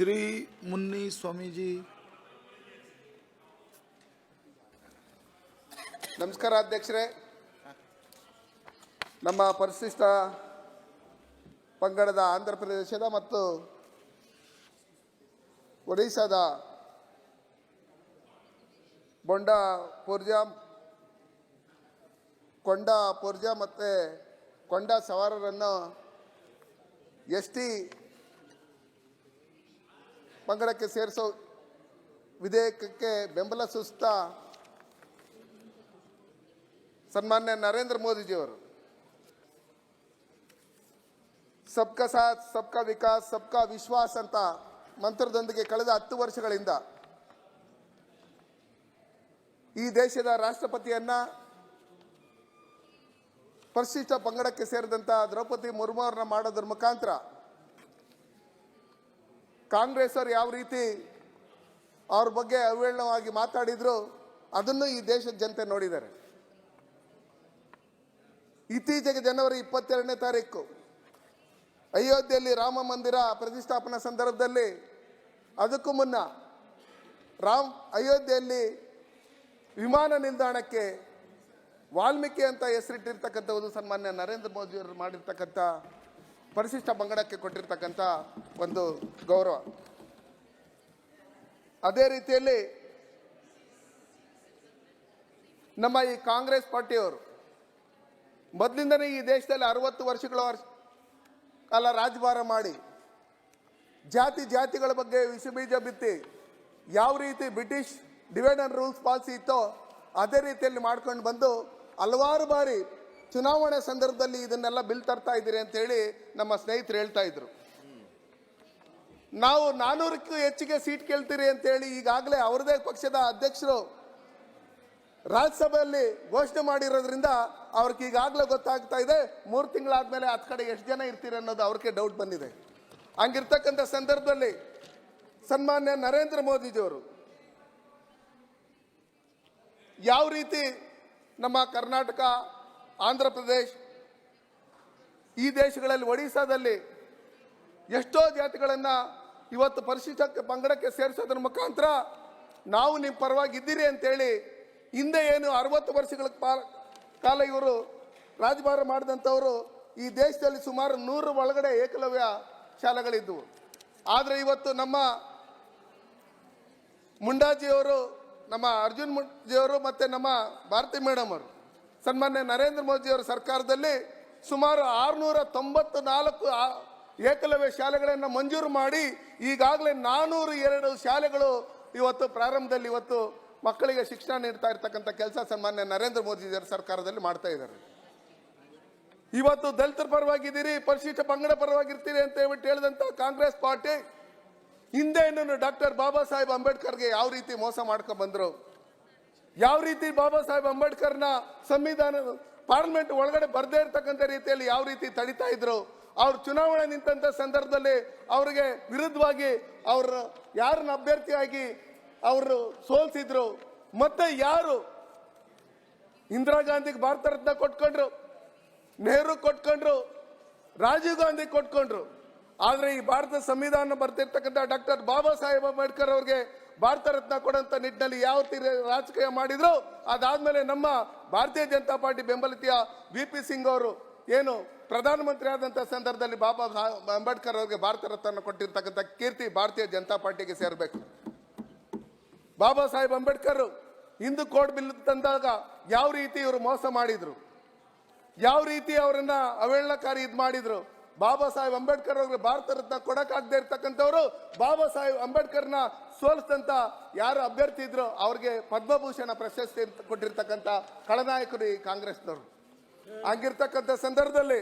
ಶ್ರೀ ಮುನ್ನಿ ಸ್ವಾಮೀಜಿ. ನಮಸ್ಕಾರ ಅಧ್ಯಕ್ಷರೇ. ನಮ್ಮ ಪರಿಶಿಷ್ಟ ಪಂಗಡದ ಆಂಧ್ರ ಪ್ರದೇಶದ ಮತ್ತು ಒಡಿಶಾದ ಬೊಂಡ ಪೂರ್ಜಾ, ಕೊಂಡ ಪೂರ್ಜಾ ಮತ್ತು ಕೊಂಡ ಸವಾರರನ್ನು ಎಸ್ ಟಿ ಪಂಗಡಕ್ಕೆ ಸೇರಿಸೋ ವಿಧೇಯಕಕ್ಕೆ ಬೆಂಬಲ ಸೂಚಿಸ್ತಾ ಸನ್ಮಾನ್ಯ ನರೇಂದ್ರ ಮೋದಿಜಿಯವರು. ಸಬ್ಕಾ ಸಾಥ್, ಸಬ್ಕಾ ವಿಕಾಸ್, ಸಬ್ಕಾ ವಿಶ್ವಾಸ್ ಅಂತ ಮಂತ್ರದೊಂದಿಗೆ ಕಳೆದ ಹತ್ತು ವರ್ಷಗಳಿಂದ ಈ ದೇಶದ ರಾಷ್ಟ್ರಪತಿಯನ್ನ ಪರಿಶಿಷ್ಟ ಪಂಗಡಕ್ಕೆ ಸೇರಿದಂಥ ದ್ರೌಪದಿ ಮುರ್ಮು ಅವ್ರನ್ನ ಮಾಡೋದ್ರ ಮುಖಾಂತರ ಕಾಂಗ್ರೆಸ್ ಅವರು ಯಾವ ರೀತಿ ಅವ್ರ ಬಗ್ಗೆ ಅವೇಳನವಾಗಿ ಮಾತಾಡಿದ್ರು, ಅದನ್ನು ಈ ದೇಶದ ಜನತೆ ನೋಡಿದ್ದಾರೆ. ಇತ್ತೀಚೆಗೆ ಜನವರಿ ಇಪ್ಪತ್ತೆರಡನೇ ತಾರೀಕು, ಅಯೋಧ್ಯೆಯಲ್ಲಿ ರಾಮ ಮಂದಿರ ಪ್ರತಿಷ್ಠಾಪನಾ ಸಂದರ್ಭದಲ್ಲಿ, ಅದಕ್ಕೂ ಮುನ್ನ ರಾಮ್ ಅಯೋಧ್ಯೆಯಲ್ಲಿ ವಿಮಾನ ನಿಲ್ದಾಣಕ್ಕೆ ವಾಲ್ಮೀಕಿ ಅಂತ ಹೆಸರಿಟ್ಟಿರ್ತಕ್ಕಂಥ ಒಂದು ಸನ್ಮಾನ್ಯ ನರೇಂದ್ರ ಮೋದಿಯವರು ಮಾಡಿರ್ತಕ್ಕಂಥ ಪರಿಶಿಷ್ಟ ಪಂಗಡಕ್ಕೆ ಕೊಟ್ಟಿರ್ತಕ್ಕಂಥ ಒಂದು ಗೌರವ. ಅದೇ ರೀತಿಯಲ್ಲಿ ನಮ್ಮ ಈ ಕಾಂಗ್ರೆಸ್ ಪಾರ್ಟಿಯವರು ಮೊದಲಿಂದನೇ ಈ ದೇಶದಲ್ಲಿ ಅರವತ್ತು ವರ್ಷಗಳ ವರ್ಷ ಕಾಲ ರಾಜಭಾರ ಮಾಡಿ ಜಾತಿ ಜಾತಿಗಳ ಬಗ್ಗೆ ವಿಷಬೀಜ ಬಿತ್ತಿ ಯಾವ ರೀತಿ British divide and rules policy ಇತ್ತೋ ಅದೇ ರೀತಿಯಲ್ಲಿ ಮಾಡ್ಕೊಂಡು ಬಂದು ಹಲವಾರು ಬಾರಿ ಚುನಾವಣೆ ಸಂದರ್ಭದಲ್ಲಿ ಇದನ್ನೆಲ್ಲ ಬಿಲ್ ತರ್ತಾ ಇದ್ದೀರಿ ಅಂತೇಳಿ ನಮ್ಮ ಸ್ನೇಹಿತರು ಹೇಳ್ತಾ ಇದ್ರು. ನಾವು ನಾನೂರಕ್ಕೂ ಹೆಚ್ಚಿಗೆ ಸೀಟ್ ಕೇಳ್ತೀರಿ ಅಂತೇಳಿ ಈಗಾಗಲೇ ಅವರದೇ ಪಕ್ಷದ ಅಧ್ಯಕ್ಷರು ರಾಜ್ಯಸಭೆಯಲ್ಲಿ ಘೋಷಣೆ ಮಾಡಿರೋದ್ರಿಂದ ಅವ್ರಿಗೆ ಈಗಾಗಲೇ ಗೊತ್ತಾಗ್ತಾ ಇದೆ, ಮೂರು ತಿಂಗಳಾದ್ಮೇಲೆ ಹತ್ತು ಕಡೆ ಎಷ್ಟು ಜನ ಇರ್ತೀರಿ ಅನ್ನೋದು ಅವ್ರಿಗೆ ಡೌಟ್ ಬಂದಿದೆ. ಹಂಗಿರ್ತಕ್ಕಂಥ ಸಂದರ್ಭದಲ್ಲಿ ಸನ್ಮಾನ್ಯ ನರೇಂದ್ರ ಮೋದಿಜಿಯವರು ಯಾವ ರೀತಿ ನಮ್ಮ ಕರ್ನಾಟಕ ಆಂಧ್ರ ಪ್ರದೇಶ್, ಈ ದೇಶಗಳಲ್ಲಿ ಒಡಿಶಾದಲ್ಲಿ ಎಷ್ಟೋ ಜಾತಿಗಳನ್ನು ಇವತ್ತು ಪರಿಶಿಷ್ಟ ಪಂಗಡಕ್ಕೆ ಸೇರಿಸೋದ್ರ ಮುಖಾಂತರ ನಾವು ನಿಮ್ಮ ಪರವಾಗಿ ಇದ್ದೀರಿ ಅಂತೇಳಿ ಹಿಂದೆ ಏನು ಅರವತ್ತು ವರ್ಷಗಳ ಕಾಲ ಇವರು ರಾಜಭಾರ ಮಾಡಿದಂಥವರು ಈ ದೇಶದಲ್ಲಿ ಸುಮಾರು ನೂರು ಒಳಗಡೆ ಏಕಲವ್ಯ ಶಾಲೆಗಳಿದ್ದವು. ಆದರೆ ಇವತ್ತು ನಮ್ಮ ಮುಂಡಾಜಿಯವರು, ನಮ್ಮ ಅರ್ಜುನ್ ಮುಂಡಾಜಿಯವರು ಮತ್ತು ನಮ್ಮ ಭಾರತಿ ಮೇಡಮ್ ಅವರು ಸನ್ಮಾನ್ಯ ನರೇಂದ್ರ ಮೋದಿಯವರ ಸರ್ಕಾರದಲ್ಲಿ ಸುಮಾರು ಆರುನೂರ ತೊಂಬತ್ತು ನಾಲ್ಕು ಏಕಲವ್ಯ ಶಾಲೆಗಳನ್ನು ಮಂಜೂರು ಮಾಡಿ ಈಗಾಗಲೇ ನಾನೂರು ಎರಡು ಶಾಲೆಗಳು ಇವತ್ತು ಪ್ರಾರಂಭದಲ್ಲಿ ಇವತ್ತು ಮಕ್ಕಳಿಗೆ ಶಿಕ್ಷಣ ನೀಡ್ತಾ ಇರ್ತಕ್ಕಂಥ ಕೆಲಸ ಸನ್ಮಾನ್ಯ ನರೇಂದ್ರ ಮೋದಿಯವರ ಸರ್ಕಾರದಲ್ಲಿ ಮಾಡ್ತಾ ಇದ್ದಾರೆ. ಇವತ್ತು ದಲಿತರ ಪರವಾಗಿದ್ದೀರಿ, ಪರಿಶಿಷ್ಟ ಪಂಗಡ ಪರವಾಗಿರ್ತೀರಿ ಅಂತ ಹೇಳ್ಬಿಟ್ಟು ಹೇಳಿದಂಥ ಕಾಂಗ್ರೆಸ್ ಪಾರ್ಟಿ ಹಿಂದೆ ಇನ್ನೂ ಡಾಕ್ಟರ್ ಬಾಬಾ ಸಾಹೇಬ್ ಅಂಬೇಡ್ಕರ್ಗೆ ಯಾವ ರೀತಿ ಮೋಸ ಮಾಡ್ಕೊಂಡು ಬಂದ್ರು? ಯಾವ ರೀತಿ ಬಾಬಾ ಸಾಹೇಬ್ ಅಂಬೇಡ್ಕರ್ನ ಸಂವಿಧಾನ ಪಾರ್ಲಿಮೆಂಟ್ ಒಳಗಡೆ ಬರ್ದೇ ಇರ್ತಕ್ಕಂಥ ರೀತಿಯಲ್ಲಿ ಯಾವ ರೀತಿ ತಡಿತಾ ಇದ್ರು, ಅವ್ರು ಚುನಾವಣೆ ನಿಂತಂತ ಸಂದರ್ಭದಲ್ಲಿ ಅವರಿಗೆ ವಿರುದ್ಧವಾಗಿ ಅವರು ಯಾರನ್ನ ಅಭ್ಯರ್ಥಿಯಾಗಿ ಅವರು ಸೋಲ್ಸಿದ್ರು, ಮತ್ತೆ ಯಾರು ಇಂದಿರಾ ಗಾಂಧಿಗೆ ಭಾರತ ರತ್ನ ಕೊಟ್ಕೊಂಡ್ರು, ನೆಹರು ಕೊಟ್ಕೊಂಡ್ರು, ರಾಜೀವ್ ಗಾಂಧಿ ಕೊಟ್ಕೊಂಡ್ರು, ಆದ್ರೆ ಈ ಭಾರತ ಸಂವಿಧಾನ ಬರ್ತಿರ್ತಕ್ಕಂಥ ಡಾಕ್ಟರ್ ಬಾಬಾ ಸಾಹೇಬ್ ಅಂಬೇಡ್ಕರ್ ಅವ್ರಿಗೆ ಭಾರತ ರತ್ನ ಕೊಡಂತ ನಿಟ್ಟಿನಲ್ಲಿ ಯಾವ ರೀತಿ ರಾಜಕೀಯ ಮಾಡಿದ್ರು, ಅದಾದ್ಮೇಲೆ ನಮ್ಮ ಭಾರತೀಯ ಜನತಾ ಪಾರ್ಟಿ ಬೆಂಬಲಿತಿಯ ವಿ ಪಿ ಸಿಂಗ್ ಅವರು ಏನು ಪ್ರಧಾನಮಂತ್ರಿ ಆದಂಥ ಸಂದರ್ಭದಲ್ಲಿ ಬಾಬಾ ಅಂಬೇಡ್ಕರ್ ಅವರಿಗೆ ಭಾರತ ರತ್ನ ಕೊಟ್ಟಿರ್ತಕ್ಕಂಥ ಕೀರ್ತಿ ಭಾರತೀಯ ಜನತಾ ಪಾರ್ಟಿಗೆ ಸೇರಬೇಕು. ಬಾಬಾ ಸಾಹೇಬ್ ಅಂಬೇಡ್ಕರ್ ಹಿಂದೂ ಕೋಡ್ ಬಿಲ್ ತಂದಾಗ ಯಾವ ರೀತಿ ಇವರು ಮೋಸ ಮಾಡಿದ್ರು, ಯಾವ ರೀತಿ ಅವರನ್ನು ಅವೇಳನಕಾರಿ ಇದು ಮಾಡಿದ್ರು ಬಾಬಾ ಸಾಹೇಬ್ ಅಂಬೇಡ್ಕರ್ ಅವ್ರಿಗೆ ಭಾರತ ರತ್ನ ಕೊಡಕ್ಕಾಗದೇ ಇರ್ತಕ್ಕಂಥವ್ರು ಬಾಬಾ ಸಾಹೇಬ್ ಅಂಬೇಡ್ಕರ್ನ ಸೋಲ್ಸ್ದಂತ ಯಾರು ಅಭ್ಯರ್ಥಿ ಇದ್ರು ಅವ್ರಿಗೆ ಪದ್ಮಭೂಷಣ ಪ್ರಶಸ್ತಿ ಕೊಟ್ಟಿರ್ತಕ್ಕಂಥ ಖಳನಾಯಕರು ಈ ಕಾಂಗ್ರೆಸ್ನವರು. ಹಂಗಿರ್ತಕ್ಕಂಥ ಸಂದರ್ಭದಲ್ಲಿ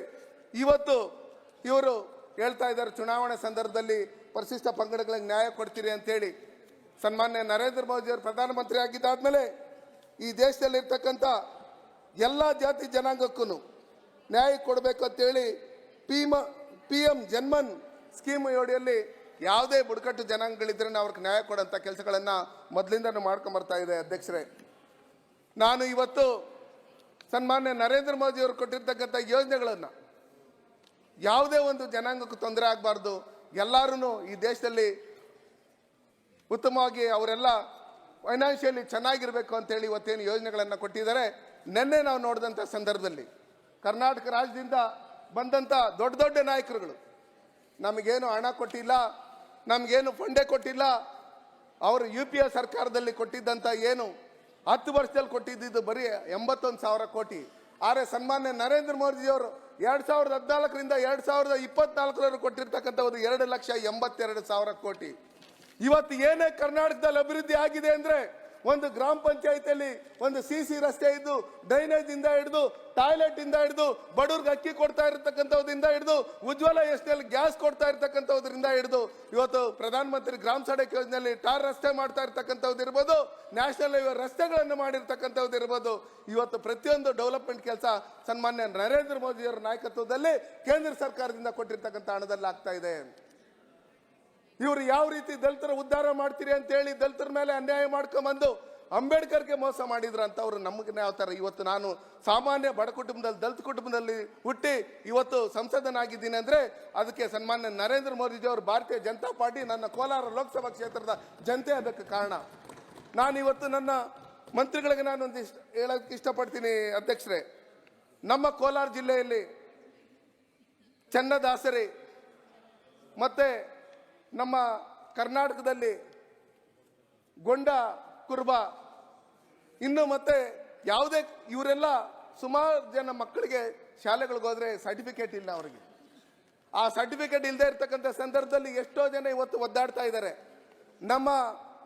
ಇವತ್ತು ಇವರು ಹೇಳ್ತಾ ಇದ್ದಾರೆ, ಚುನಾವಣೆ ಸಂದರ್ಭದಲ್ಲಿ ಪರಿಶಿಷ್ಟ ಪಂಗಡಗಳಿಗೆ ನ್ಯಾಯ ಕೊಡ್ತೀರಿ ಅಂತೇಳಿ. ಸನ್ಮಾನ್ಯ ನರೇಂದ್ರ ಮೋದಿ ಅವರು ಪ್ರಧಾನಮಂತ್ರಿ ಆಗಿದ್ದಾದ್ಮೇಲೆ ಈ ದೇಶದಲ್ಲಿ ಇರ್ತಕ್ಕಂಥ ಎಲ್ಲ ಜಾತಿ ಜನಾಂಗಕ್ಕೂ ನ್ಯಾಯ ಕೊಡಬೇಕು ಅಂತೇಳಿ ಪಿ ಮ ಪಿ ಎಂ ಜನ್ಮನ್ ಸ್ಕೀಮ್ ಯೋಡಿಯಲ್ಲಿ ಯಾವುದೇ ಬುಡಕಟ್ಟು ಜನಾಂಗಗಳಿದ್ರೆ ಅವ್ರಿಗೆ ನ್ಯಾಯ ಕೊಡೋಂಥ ಕೆಲಸಗಳನ್ನು ಮೊದಲಿಂದನೂ ಮಾಡ್ಕೊಂಬರ್ತಾ ಇದೆ ಅಧ್ಯಕ್ಷರೇ. ನಾನು ಇವತ್ತು ಸನ್ಮಾನ್ಯ ನರೇಂದ್ರ ಮೋದಿ ಅವರು ಕೊಟ್ಟಿರ್ತಕ್ಕಂಥ ಯೋಜನೆಗಳನ್ನು ಯಾವುದೇ ಒಂದು ಜನಾಂಗಕ್ಕೂ ತೊಂದರೆ ಆಗಬಾರ್ದು. ಎಲ್ಲರೂ ಈ ದೇಶದಲ್ಲಿ ಉತ್ತಮವಾಗಿ ಅವರೆಲ್ಲ ಫೈನಾನ್ಷಿಯಲಿ ಚೆನ್ನಾಗಿರಬೇಕು ಅಂತೇಳಿ ಇವತ್ತೇನು ಯೋಜನೆಗಳನ್ನು ಕೊಟ್ಟಿದ್ದಾರೆ. ನಿನ್ನೆ ನಾವು ನೋಡಿದಂಥ ಸಂದರ್ಭದಲ್ಲಿ ಕರ್ನಾಟಕ ರಾಜ್ಯದಿಂದ ಬಂದಂಥ ದೊಡ್ಡ ದೊಡ್ಡ ನಾಯಕರುಗಳು. ನಮಗೇನು ಹಣ ಕೊಟ್ಟಿಲ್ಲ, ನಮಗೇನು ಫಂಡೇ ಕೊಟ್ಟಿಲ್ಲ. ಅವರು ಯು ಪಿ ಎ ಸರ್ಕಾರದಲ್ಲಿ ಕೊಟ್ಟಿದ್ದಂಥ ಏನು ಹತ್ತು ವರ್ಷದಲ್ಲಿ ಕೊಟ್ಟಿದ್ದು ಬರೀ ಎಂಬತ್ತೊಂದು ಸಾವಿರ ಕೋಟಿ. ಆದರೆ ಸನ್ಮಾನ್ಯ ನರೇಂದ್ರ ಮೋದಿಜಿಯವರು ಎರಡು ಸಾವಿರದ ಹದಿನಾಲ್ಕರಿಂದ ಎರಡು ಸಾವಿರದ ಇಪ್ಪತ್ನಾಲ್ಕರವರೆಗೆ ಕೊಟ್ಟಿರ್ತಕ್ಕಂಥ ಒಂದು ಎರಡು ಲಕ್ಷ ಎಂಬತ್ತೆರಡು ಸಾವಿರ ಕೋಟಿ. ಇವತ್ತು ಏನೇ ಕರ್ನಾಟಕದಲ್ಲಿ ಅಭಿವೃದ್ಧಿ ಆಗಿದೆ ಅಂದ್ರೆ ಒಂದು ಗ್ರಾಮ ಪಂಚಾಯತಿಯಲ್ಲಿ ಒಂದು ಸಿ ಸಿ ರಸ್ತೆ ಇದ್ದು ಡ್ರೈನೇಜ್ ಇಂದ ಹಿಡಿದು ಟಾಯ್ಲೆಟ್ ಇಂದ ಹಿಡಿದು, ಬಡವ್ರಿಗೆ ಅಕ್ಕಿ ಕೊಡ್ತಾ ಇರತಕ್ಕಂಥದ್ರಿಂದ ಹಿಡಿದು, ಉಜ್ವಲ ಯೋಜನೆಯಲ್ಲಿ ಗ್ಯಾಸ್ ಕೊಡ್ತಾ ಇರತಕ್ಕಂಥದ್ರಿಂದ ಹಿಡಿದು, ಇವತ್ತು ಪ್ರಧಾನ ಮಂತ್ರಿ ಗ್ರಾಮ ಸಡಕ್ ಯೋಜನೆಯಲ್ಲಿ ಟಾರ್ ರಸ್ತೆ ಮಾಡ್ತಾ ಇರ್ತಕ್ಕಂಥದ್ದು ಇರ್ಬೋದು ನ್ಯಾಷನಲ್ ಹೈವೇ ರಸ್ತೆಗಳನ್ನು ಮಾಡಿರ್ತಕ್ಕಂಥದ್ದು ಇರ್ಬೋದು. ಇವತ್ತು ಪ್ರತಿಯೊಂದು ಡೆವಲಪ್ಮೆಂಟ್ ಕೆಲಸ ಸನ್ಮಾನ್ಯ ನರೇಂದ್ರ ಮೋದಿಯವರ ನಾಯಕತ್ವದಲ್ಲಿ ಕೇಂದ್ರ ಸರ್ಕಾರದಿಂದ ಕೊಟ್ಟಿರ್ತಕ್ಕಂಥ ಹಣದಲ್ಲಿ ಆಗ್ತಾ ಇದೆ. ಇವರು ಯಾವ ರೀತಿ ದಲಿತರ ಉದ್ಧಾರ ಮಾಡ್ತೀರಿ ಅಂತ ಹೇಳಿ ದಲಿತರ ಮೇಲೆ ಅನ್ಯಾಯ ಮಾಡ್ಕೊಂಬಂದು ಅಂಬೇಡ್ಕರ್ಗೆ ಮೋಸ ಮಾಡಿದ್ರು ಅಂತ ಅವರು ನಮಗೆ ಯಾವ ಥರ ಇವತ್ತು ನಾನು ಸಾಮಾನ್ಯ ಬಡ ಕುಟುಂಬದಲ್ಲಿ ದಲಿತ ಕುಟುಂಬದಲ್ಲಿ ಹುಟ್ಟಿ ಇವತ್ತು ಸಂಸದನಾಗಿದ್ದೀನಿ ಅಂದರೆ ಅದಕ್ಕೆ ಸನ್ಮಾನ್ಯ ನರೇಂದ್ರ ಮೋದಿಜಿಯವರು ಭಾರತೀಯ ಜನತಾ ಪಾರ್ಟಿ ನನ್ನ ಕೋಲಾರ ಲೋಕಸಭಾ ಕ್ಷೇತ್ರದ ಜನತೆ ಅದಕ್ಕೆ ಕಾರಣ. ನಾನು ಇವತ್ತು ನನ್ನ ಮಂತ್ರಿಗಳಿಗೆ ನಾನು ಒಂದು ಇಷ್ಟ ಹೇಳೋಕ್ಕೆ ಇಷ್ಟಪಡ್ತೀನಿ ಅಧ್ಯಕ್ಷರೇ. ನಮ್ಮ ಕೋಲಾರ ಜಿಲ್ಲೆಯಲ್ಲಿ ಚನ್ನದಾಸರಿ ಮತ್ತೆ ನಮ್ಮ ಕರ್ನಾಟಕದಲ್ಲಿ ಗೊಂಡ ಕುರುಬ. ಇನ್ನು ಮತ್ತೆ ಯಾವುದೇ ಇವರೆಲ್ಲ ಸುಮಾರು ಜನ ಮಕ್ಕಳಿಗೆ ಶಾಲೆಗಳಿಗೆ ಹೋದರೆ ಸರ್ಟಿಫಿಕೇಟ್ ಇಲ್ಲ ಅವರಿಗೆ. ಆ ಸರ್ಟಿಫಿಕೇಟ್ ಇಲ್ಲದೆ ಇರ್ತಕ್ಕಂಥ ಸಂದರ್ಭದಲ್ಲಿ ಎಷ್ಟೋ ಜನ ಇವತ್ತು ಒದ್ದಾಡ್ತಾ ಇದ್ದಾರೆ. ನಮ್ಮ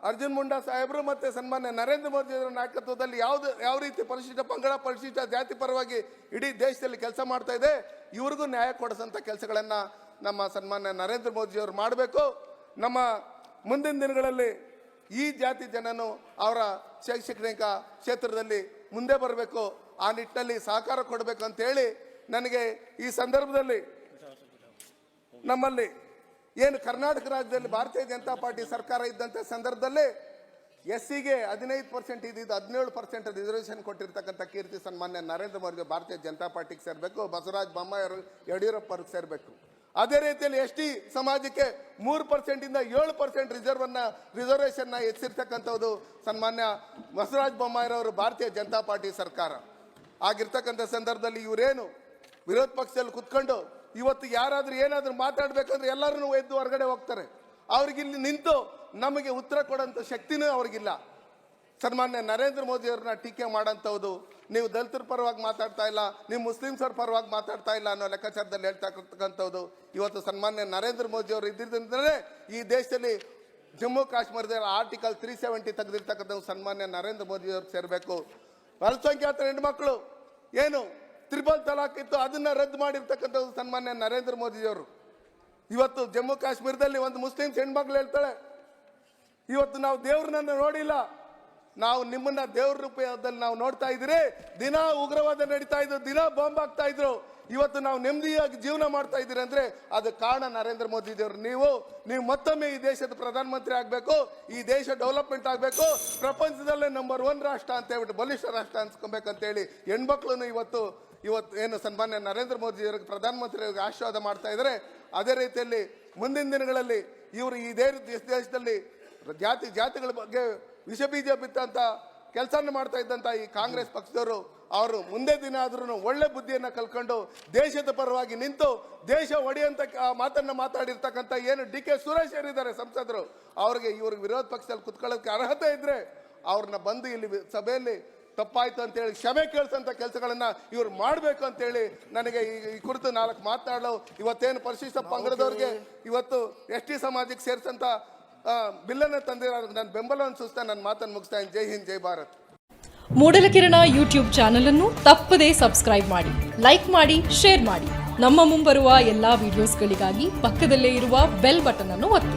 ಅರ್ಜುನ್ ಮುಂಡಾ ಸಾಹೇಬರು ಮತ್ತು ಸನ್ಮಾನ್ಯ ನರೇಂದ್ರ ಮೋದಿ ಅವರ ನಾಯಕತ್ವದಲ್ಲಿ ಯಾವುದು ಯಾವ ರೀತಿ ಪರಿಶಿಷ್ಟ ಪಂಗಡ ಪರಿಶಿಷ್ಟ ಜಾತಿ ಪರವಾಗಿ ಇಡೀ ದೇಶದಲ್ಲಿ ಕೆಲಸ ಮಾಡ್ತಾ ಇದೆ, ಇವ್ರಿಗೂ ನ್ಯಾಯ ಕೊಡಿಸೋಂಥ ಕೆಲಸಗಳನ್ನ ನಮ್ಮ ಸನ್ಮಾನ್ಯ ನರೇಂದ್ರ ಮೋದಿಯವರು ಮಾಡಬೇಕು. ನಮ್ಮ ಮುಂದಿನ ದಿನಗಳಲ್ಲಿ ಈ ಜಾತಿ ಜನನು ಅವರ ಶೈಕ್ಷಣಿಕ ಕ್ಷೇತ್ರದಲ್ಲಿ ಮುಂದೆ ಬರಬೇಕು. ಆ ನಿಟ್ಟಿನಲ್ಲಿ ಸಹಕಾರ ಕೊಡಬೇಕು ಅಂತ ಹೇಳಿ ನನಗೆ ಈ ಸಂದರ್ಭದಲ್ಲಿ ನಮ್ಮಲ್ಲಿ ಏನು ಕರ್ನಾಟಕ ರಾಜ್ಯದಲ್ಲಿ ಭಾರತೀಯ ಜನತಾ ಪಾರ್ಟಿ ಸರ್ಕಾರ ಇದ್ದಂಥ ಸಂದರ್ಭದಲ್ಲಿ ಎಸ್ ಸಿಗೆ ಹದಿನೈದು ಪರ್ಸೆಂಟ್ ಇದ್ದಿದ್ದು ಹದಿನೇಳು ಪರ್ಸೆಂಟ್ ರಿಸರ್ವೇಷನ್ ಕೊಟ್ಟಿರ್ತಕ್ಕಂಥ ಕೀರ್ತಿ ಸನ್ಮಾನ್ಯ ನರೇಂದ್ರ ಮೋದಿ ಭಾರತೀಯ ಜನತಾ ಪಾರ್ಟಿಗೆ ಸೇರಬೇಕು. ಬಸವರಾಜ ಬೊಮ್ಮಾಯಿ ಯಡಿಯೂರಪ್ಪ ಅವ್ರಿಗೆ ಸೇರಬೇಕು. ಅದೇ ರೀತಿಯಲ್ಲಿ ಎಸ್ ಟಿ ಸಮಾಜಕ್ಕೆ ಮೂರು ಪರ್ಸೆಂಟಿಂದ ಏಳು ಪರ್ಸೆಂಟ್ ರಿಸರ್ವ್ ಅನ್ನ ರಿಸರ್ವೇಷನ್ನ ಹೆಚ್ಚಿರ್ತಕ್ಕಂಥದ್ದು ಸನ್ಮಾನ್ಯ ಬಸವರಾಜ ಬೊಮ್ಮಾಯಿರವರು ಭಾರತೀಯ ಜನತಾ ಪಾರ್ಟಿ ಸರ್ಕಾರ. ಆಗಿರ್ತಕ್ಕಂಥ ಸಂದರ್ಭದಲ್ಲಿ ಇವರೇನು ವಿರೋಧ ಪಕ್ಷದಲ್ಲಿ ಕುತ್ಕೊಂಡು ಇವತ್ತು ಯಾರಾದರೂ ಏನಾದರೂ ಮಾತಾಡಬೇಕಂದ್ರೆ ಎಲ್ಲರೂ ಎದ್ದು ಹೊರಗಡೆ ಹೋಗ್ತಾರೆ. ಅವ್ರಿಗಿಲ್ಲಿ ನಿಂತು ನಮಗೆ ಉತ್ತರ ಕೊಡೋಂಥ ಶಕ್ತಿನೂ ಅವ್ರಿಗಿಲ್ಲ. ಸನ್ಮಾನ್ಯ ನರೇಂದ್ರ ಮೋದಿ ಅವ್ರನ್ನ ಟೀಕೆ ಮಾಡೋಂಥದ್ದು ನೀವು ದಲಿತರ ಪರವಾಗಿ ಮಾತಾಡ್ತಾ ಇಲ್ಲ, ನೀವು ಮುಸ್ಲಿಮ್ಸರ ಪರವಾಗಿ ಮಾತಾಡ್ತಾ ಇಲ್ಲ ಅನ್ನೋ ಲೆಕ್ಕಾಚಾರದಲ್ಲಿ ಹೇಳ್ತಾ ಇರ್ತಕ್ಕಂಥದ್ದು ಇವತ್ತು ಸನ್ಮಾನ್ಯ ನರೇಂದ್ರ ಮೋದಿ ಅವರು ಇದ್ದಿದ್ದರೆ ಈ ದೇಶದಲ್ಲಿ ಜಮ್ಮು ಕಾಶ್ಮೀರದಲ್ಲಿ ಆರ್ಟಿಕಲ್ ತ್ರೀ ಸೆವೆಂಟಿ ತೆಗೆದಿರ್ತಕ್ಕಂಥ ಸನ್ಮಾನ್ಯ ನರೇಂದ್ರ ಮೋದಿ ಅವ್ರಿಗೆ ಸೇರಬೇಕು. ಅಲ್ಪಸಂಖ್ಯಾತ ಹೆಣ್ಣು ಮಕ್ಕಳು, ಏನು ತ್ರಿಬಲ್ ತಲಾಕ್ ಇತ್ತು, ಅದನ್ನ ರದ್ದು ಮಾಡಿರ್ತಕ್ಕಂಥದ್ದು ಸನ್ಮಾನ್ಯ ನರೇಂದ್ರ ಮೋದಿಯವರು ಇವತ್ತು ಜಮ್ಮು ಕಾಶ್ಮೀರದಲ್ಲಿ ಒಂದು ಮುಸ್ಲಿಮ್ಸ್ ಹೆಣ್ಮಕ್ಳು ಹೇಳ್ತಾಳೆ, ಇವತ್ತು ನಾವು ದೇವ್ರನ್ನ ನೋಡಿಲ್ಲ ನಾವು ನಿಮ್ಮನ್ನ ದೇವ್ರ ರೂಪದಲ್ಲಿ ನಾವು ನೋಡ್ತಾ ಇದ್ದೀರಿ. ದಿನ ಉಗ್ರವಾದ ನಡೀತಾ ಇದ್ರು ದಿನ ಬಾಂಬ್ ಆಗ್ತಾ ಇದ್ರು. ಇವತ್ತು ನಾವು ನೆಮ್ಮದಿಯಾಗಿ ಜೀವನ ಮಾಡ್ತಾ ಇದ್ದೀರಿ ಅಂದ್ರೆ ಅದು ಕಾರಣ ನರೇಂದ್ರ ಮೋದಿ ದೇವರು. ನೀವು ನೀವು ಮತ್ತೊಮ್ಮೆ ಈ ದೇಶದ ಪ್ರಧಾನಮಂತ್ರಿ ಆಗಬೇಕು, ಈ ದೇಶ ಡೆವಲಪ್ಮೆಂಟ್ ಆಗಬೇಕು, ಪ್ರಪಂಚದಲ್ಲೇ ನಂಬರ್ ಒನ್ ರಾಷ್ಟ್ರ ಅಂತ ಹೇಳ್ಬಿಟ್ಟು ಬಲಿಷ್ಠ ರಾಷ್ಟ್ರ ಅನ್ಸ್ಕೊಬೇಕಂತೇಳಿ ಹೆಣ್ಮಕ್ಳು ಇವತ್ತು ಇವತ್ತು ಏನು ಸನ್ಮಾನ್ಯ ನರೇಂದ್ರ ಮೋದಿ ಅವರಿಗೆ ಅವ್ರಿಗೆ ಆಶೀರ್ವಾದ ಮಾಡ್ತಾ ಇದ್ದಾರೆ. ಅದೇ ರೀತಿಯಲ್ಲಿ ಮುಂದಿನ ದಿನಗಳಲ್ಲಿ ಇವರು ಈ ದೇಶ, ದೇಶದಲ್ಲಿ ಜಾತಿ, ಜಾತಿಗಳ ಬಗ್ಗೆ ವಿಷ ಬೀಜ ಬಿತ್ತಂತ ಕೆಲಸನ ಮಾಡ್ತಾ ಇದ್ದಂಥ ಈ ಕಾಂಗ್ರೆಸ್ ಪಕ್ಷದವರು ಅವರು ಮುಂದೆ ದಿನ ಆದ್ರೂ ಒಳ್ಳೆ ಬುದ್ಧಿಯನ್ನು ಕಲ್ಕೊಂಡು ದೇಶದ ಪರವಾಗಿ ನಿಂತು ದೇಶ ಒಡೆಯಂತ ಮಾತನ್ನ ಮಾತಾಡಿರ್ತಕ್ಕಂಥ ಏನು ಡಿ ಕೆ ಸುರೇಶ್ ಏನಿದ್ದಾರೆ ಸಂಸದರು ಅವ್ರಿಗೆ ಇವ್ರಿಗೆ ವಿರೋಧ ಪಕ್ಷದಲ್ಲಿ ಕುತ್ಕೊಳ್ಳೋಕೆ ಅರ್ಹತೆ ಇದ್ರೆ ಅವ್ರನ್ನ ಬಂದು ಇಲ್ಲಿ ಸಭೆಯಲ್ಲಿ ತಪ್ಪಾಯ್ತು ಅಂತೇಳಿ ಕ್ಷಮೆ ಕೇಳಿಸಂತ ಕೆಲಸಗಳನ್ನ ಇವ್ರು ಮಾಡಬೇಕು ಅಂತೇಳಿ ನನಗೆ ಈ ಈ ಕುರಿತು ನಾಲ್ಕು ಮಾತನಾಡಲು ಇವತ್ತೇನು ಪರಿಶಿಷ್ಟ ಪಂಗಡದವ್ರಿಗೆ ಇವತ್ತು ಎಸ್ ಟಿ ಸಮಾಜಕ್ಕೆ ಸೇರಿಸಂತ ಬಿಲ್ಲನ್ನು ತಂದಿರೋ ನನ್ನ ಬೆಂಬಲವನ್ನು ಸೂಚಿಸ್ತಾ ನನ್ನ ಮಾತನ್ನು ಮುಗಿಸ್ತಾ. ಜೈ ಹಿಂದ್, ಜೈ ಭಾರತ್. ಮೂಡಲಕಿರಣ ಯೂಟ್ಯೂಬ್ ಚಾನೆಲ್ ಅನ್ನು ತಪ್ಪದೇ ಸಬ್ಸ್ಕ್ರೈಬ್ ಮಾಡಿ, ಲೈಕ್ ಮಾಡಿ, ಶೇರ್ ಮಾಡಿ. ನಮ್ಮ ಮುಂಬರುವ ಎಲ್ಲಾ ವಿಡಿಯೋಸ್ಗಳಿಗಾಗಿ ಪಕ್ಕದಲ್ಲೇ ಇರುವ ಬೆಲ್ ಬಟನ್ ಅನ್ನು ಒತ್ತಿ.